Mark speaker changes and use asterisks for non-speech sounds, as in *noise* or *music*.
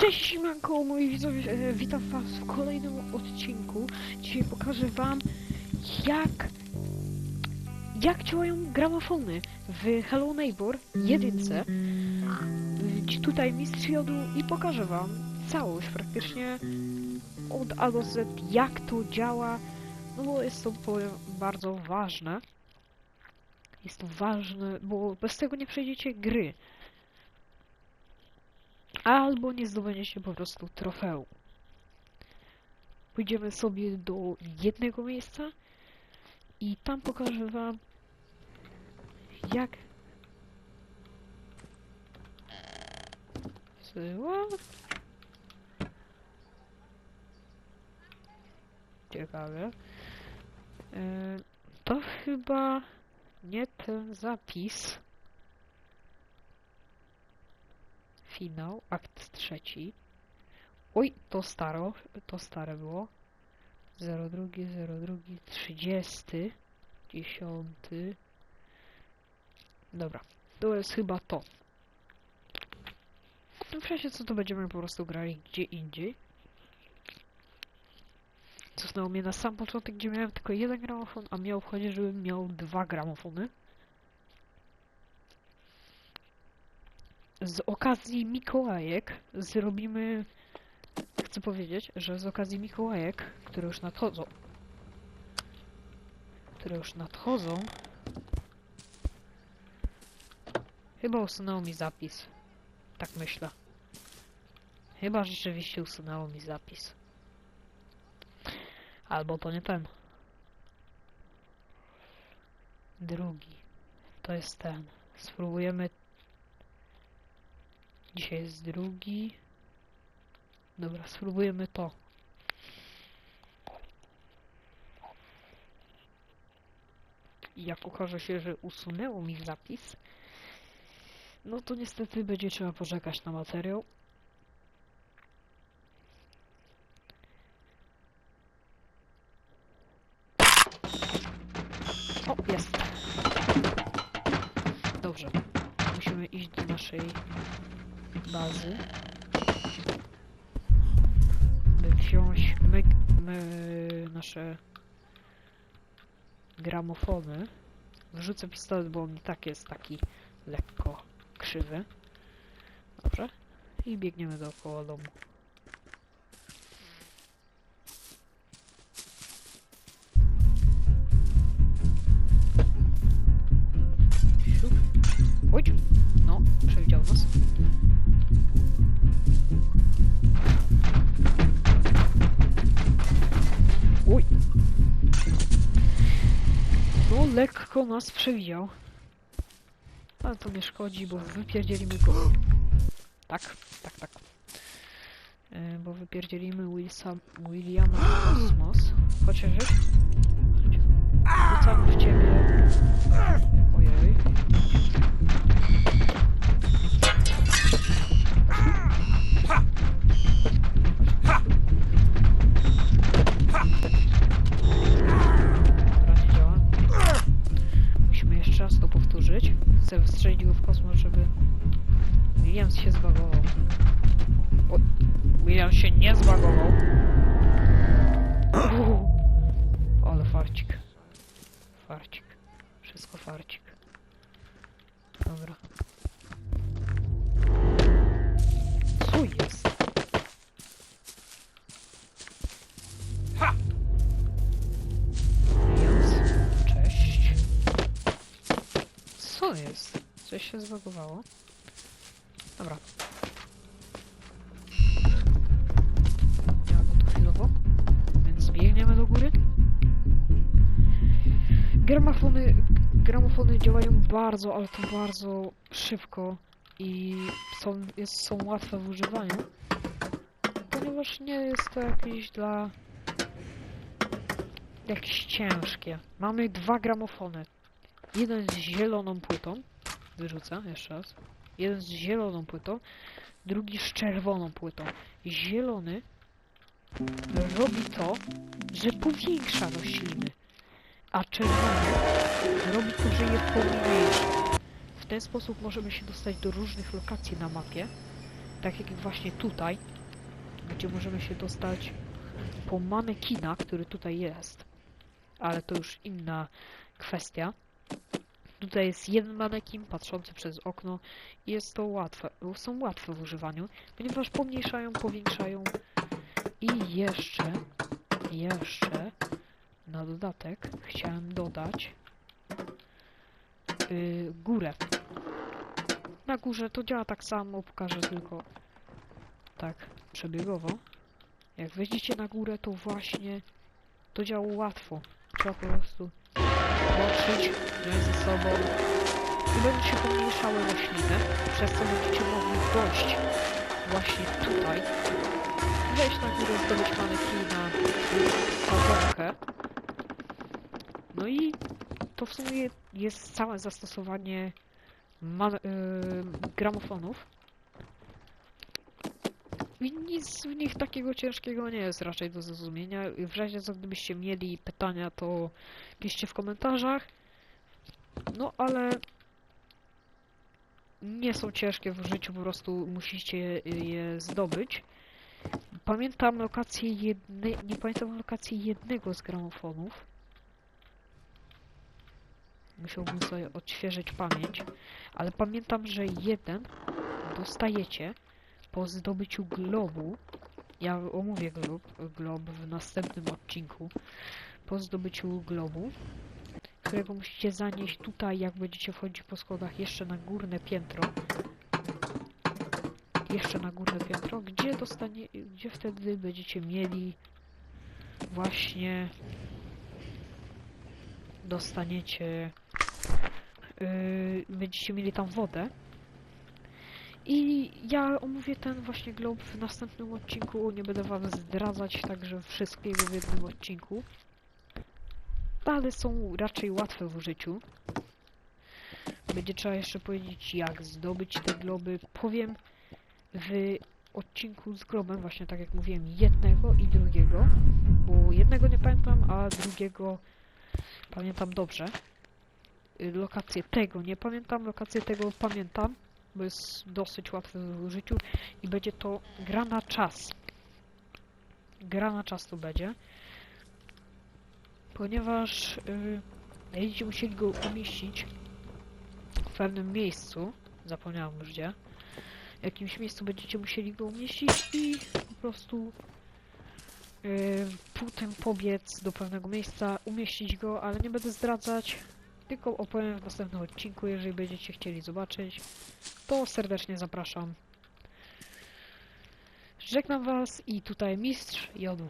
Speaker 1: Cześć siemanko moi widzowie, e, witam was w kolejnym odcinku. Dzisiaj pokażę wam jak jak działają gramofony w Hello Neighbor 1. E, Tutaj mistrz jodu i pokażę wam całość praktycznie od A do Z jak to działa. No bo jest to powiem bardzo ważne. Jest to ważne, bo bez tego nie przejdziecie gry. Albo nie zdobędziecie po prostu trofeum. Pójdziemy sobie do jednego miejsca i tam pokażę wam jak Syła? Ciekawe. Yy, to chyba nie ten zapis. Finał, akt trzeci. Oj, to staro, to stare było. 02, 02, 30, 10. Dobra, to jest chyba to. No przecież co to będziemy po prostu grali gdzie indziej. Cofnęło mnie na sam początek, gdzie miałem tylko jeden gramofon, a miał wchodzić, żebym miał dwa gramofony. Z okazji Mikołajek zrobimy. Chcę powiedzieć, że z okazji Mikołajek, które już nadchodzą. Które już nadchodzą. Chyba usunęło mi zapis. Tak myślę. Chyba rzeczywiście usunęło mi zapis. Albo to nie ten. Drugi. To jest ten. Spróbujemy Dzisiaj jest drugi. Dobra, spróbujemy to. I jak okaże się, że usunęło mi zapis, no to niestety będzie trzeba poczekać na materiał. Bazy. By wziąć my, my nasze gramofony. Wrzucę pistolet, bo on i tak jest taki lekko krzywy. Dobrze. I biegniemy dookoła domu. Lekko nas przewidział. Ale to nie szkodzi, bo wypierdzielimy go. Tak, tak, tak. E, bo wypierdzielimy Wilsa, Williama w kosmos. Chociaż. Rzucamy w ciebie. Ojej. Zbagował. *coughs* Ale farcik. Farcik. Wszystko farcik. Dobra. Co jest? Co jest? Coś się zbagowało? Dobra. Gramofony, gramofony działają bardzo, ale to bardzo szybko i są, jest, są łatwe w używaniu. Ponieważ nie jest to jakieś dla jakieś ciężkie. Mamy dwa gramofony. Jeden z zieloną płytą. Wyrzucę jeszcze raz. Jeden z zieloną płytą, drugi z czerwoną płytą. Zielony robi to, że powiększa rośliny, a czerwony robi to, że je pomniejsza. W ten sposób możemy się dostać do różnych lokacji na mapie tak jak właśnie tutaj, gdzie możemy się dostać po manekina, który tutaj jest. Ale to już inna kwestia. Tutaj jest jeden manekin patrzący przez okno i jest to łatwe, są łatwe w używaniu, ponieważ pomniejszają, powiększają i jeszcze, jeszcze na dodatek chciałem dodać yy, górę. Na górze to działa tak samo, pokażę tylko tak przebiegowo. Jak wejdziecie na górę, to właśnie to działa łatwo. Trzeba po prostu wziąć ze sobą i będą się pomniejszały rośliny, przez co będziecie mogli dojść właśnie tutaj, wejść na górę, zdobyć manekina, No i to w sumie jest całe zastosowanie yy, gramofonów. I nic w nich takiego ciężkiego nie jest raczej do zrozumienia. W razie co gdybyście mieli pytania, to piszcie w komentarzach. No ale nie są ciężkie w życiu, po prostu musicie je zdobyć. Pamiętam lokację jednej, nie pamiętam lokacji jednego z gramofonów. Musiałbym sobie odświeżyć pamięć, ale pamiętam, że jeden dostajecie po zdobyciu globu. Ja omówię glob, glob w następnym odcinku. Po zdobyciu globu, którego musicie zanieść tutaj, jak będziecie wchodzić po schodach, jeszcze na górne piętro. Jeszcze na górne piętro, gdzie dostanie, gdzie wtedy będziecie mieli właśnie dostaniecie yy, będziecie mieli tam wodę i ja omówię ten właśnie glob w następnym odcinku, nie będę wam zdradzać także wszystkiego w jednym odcinku. Ale są raczej łatwe w użyciu. Będzie trzeba jeszcze powiedzieć jak zdobyć te globy. Powiem w odcinku z globem, właśnie tak jak mówiłem, jednego i drugiego. Bo jednego nie pamiętam, a drugiego pamiętam dobrze. Lokację tego. Nie pamiętam, lokację tego pamiętam bo jest dosyć łatwy w użyciu i będzie to gra na czas. Gra na czas to będzie, ponieważ yy, będziecie musieli go umieścić w pewnym miejscu, zapomniałem już gdzie, w jakimś miejscu będziecie musieli go umieścić i po prostu yy, potem pobiec do pewnego miejsca, umieścić go, ale nie będę zdradzać, tylko opowiem w następnym odcinku, jeżeli będziecie chcieli zobaczyć to serdecznie zapraszam. Żegnam Was i tutaj mistrz Jodu.